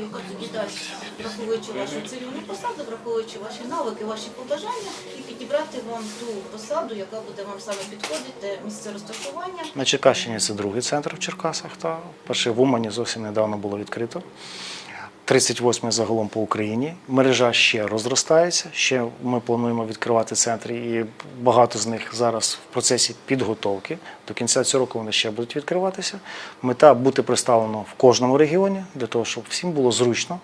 яка тоді дасть, враховуючи вашу цивільну посаду, враховуючи ваші навики, ваші побажання, і підібрати вам ту посаду, яка буде вам саме підходити, місце розташування. На Черкащині це другий центр в Черкасах. Та перший в Умані зовсім недавно було відкрито. 38 загалом по Україні. Мережа ще розростається. Ще ми плануємо відкривати центри, і багато з них зараз в процесі підготовки. До кінця цього року вони ще будуть відкриватися. Мета бути представлено в кожному регіоні для того, щоб всім було зручно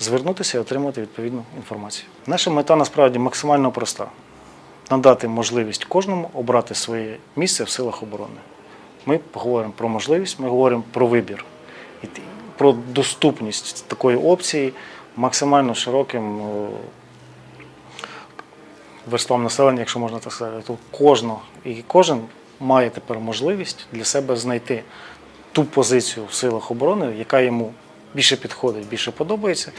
звернутися і отримати відповідну інформацію. Наша мета насправді максимально проста: надати можливість кожному обрати своє місце в силах оборони. Ми говоримо про можливість, ми говоримо про вибір про доступність такої опції максимально широким е, верствам населення, якщо можна так сказати. Тут кожного і кожен має тепер можливість для себе знайти ту позицію в силах оборони, яка йому більше підходить, більше подобається,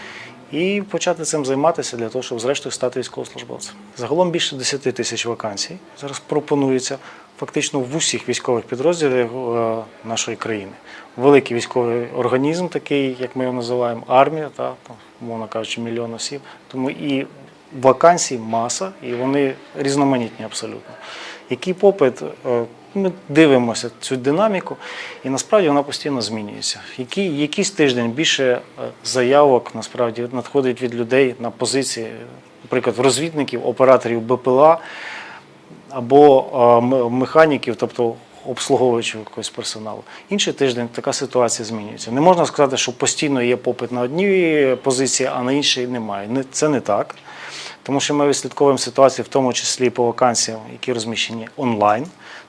і почати цим займатися для того, щоб зрештою стати військовослужбовцем. Загалом більше 10 тисяч вакансій зараз пропонується фактично в усіх військових підрозділах е, нашої країни. Великий військовий організм, такий, як ми його називаємо, армія, та, там, мовно кажучи, мільйон осіб. Тому і вакансій маса, і вони різноманітні абсолютно. Який попит? Ми дивимося цю динаміку, і насправді вона постійно змінюється. Який, якийсь тиждень більше е, заявок насправді надходить від людей на позиції, наприклад, розвідників, операторів БПЛА або е, механіків, тобто обслуговуючого якогось персоналу. Інший тиждень така ситуація змінюється. Не можна сказати, що постійно є попит на одній позиції, а на іншій немає. Це не так. Тому що ми відслідковуємо ситуацію, в тому числі по вакансіям, які розміщені онлайн.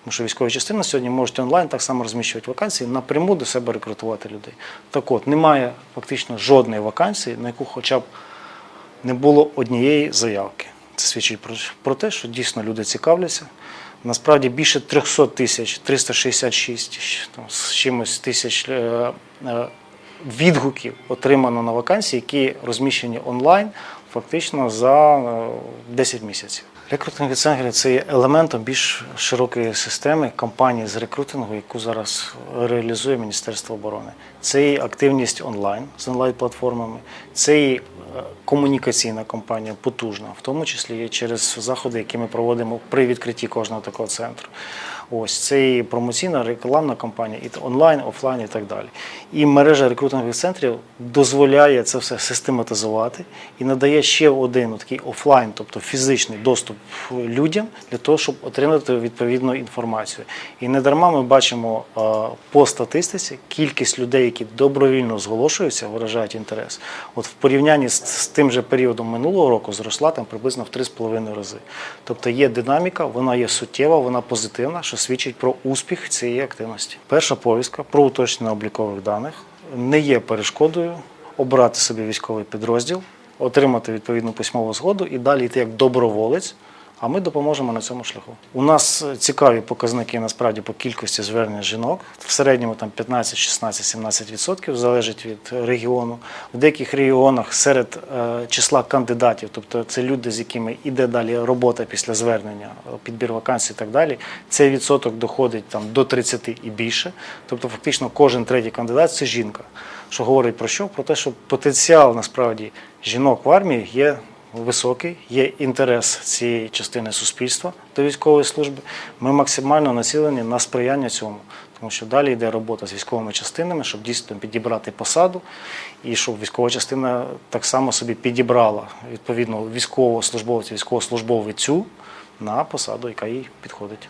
Тому що військові частини сьогодні можуть онлайн так само розміщувати вакансії, напряму до себе рекрутувати людей. Так от, немає фактично жодної вакансії, на яку хоча б не було однієї заявки. Це свідчить про, те, що дійсно люди цікавляться. Насправді більше 300 тисяч, 366 там, з чимось тисяч е, е, відгуків отримано на вакансії, які розміщені онлайн фактично за е, 10 місяців. Рекрутинг центри це є елементом більш широкої системи кампанії з рекрутингу, яку зараз реалізує Міністерство оборони. Це і активність онлайн з онлайн-платформами, це і е, комунікаційна кампанія потужна, в тому числі і через заходи, які ми проводимо при відкритті кожного такого центру. Ось це і промоційна рекламна кампанія, і онлайн, офлайн і так далі. І мережа рекрутингових центрів дозволяє це все систематизувати і надає ще один такий офлайн, тобто фізичний доступ людям для того, щоб отримати відповідну інформацію. І не дарма ми бачимо по статистиці кількість людей, які добровільно зголошуються, виражають інтерес. От в порівнянні з тим же періодом минулого року зросла там приблизно в 3,5 рази. Тобто є динаміка, вона є суттєва, вона позитивна, що свідчить про успіх цієї активності. Перша повістка про уточнення облікових даних не є перешкодою обрати собі військовий підрозділ, отримати відповідну письмову згоду і далі йти як доброволець. А ми допоможемо на цьому шляху. У нас е, цікаві показники насправді по кількості звернень жінок. В середньому там 15, 16, 17 відсотків залежить від регіону. В деяких регіонах серед е, числа кандидатів, тобто це люди, з якими йде далі робота після звернення, е, підбір вакансій і так далі. Цей відсоток доходить там до 30 і більше. Тобто, фактично, кожен третій кандидат це жінка. Що говорить про що? Про те, що потенціал насправді жінок в армії є високий, є інтерес цієї частини суспільства до військової служби. Ми максимально націлені на сприяння цьому, тому що далі йде робота з військовими частинами, щоб дійсно підібрати посаду, і щоб військова частина так само собі підібрала відповідно військовослужбовця, військовослужбовицю на посаду, яка їй підходить.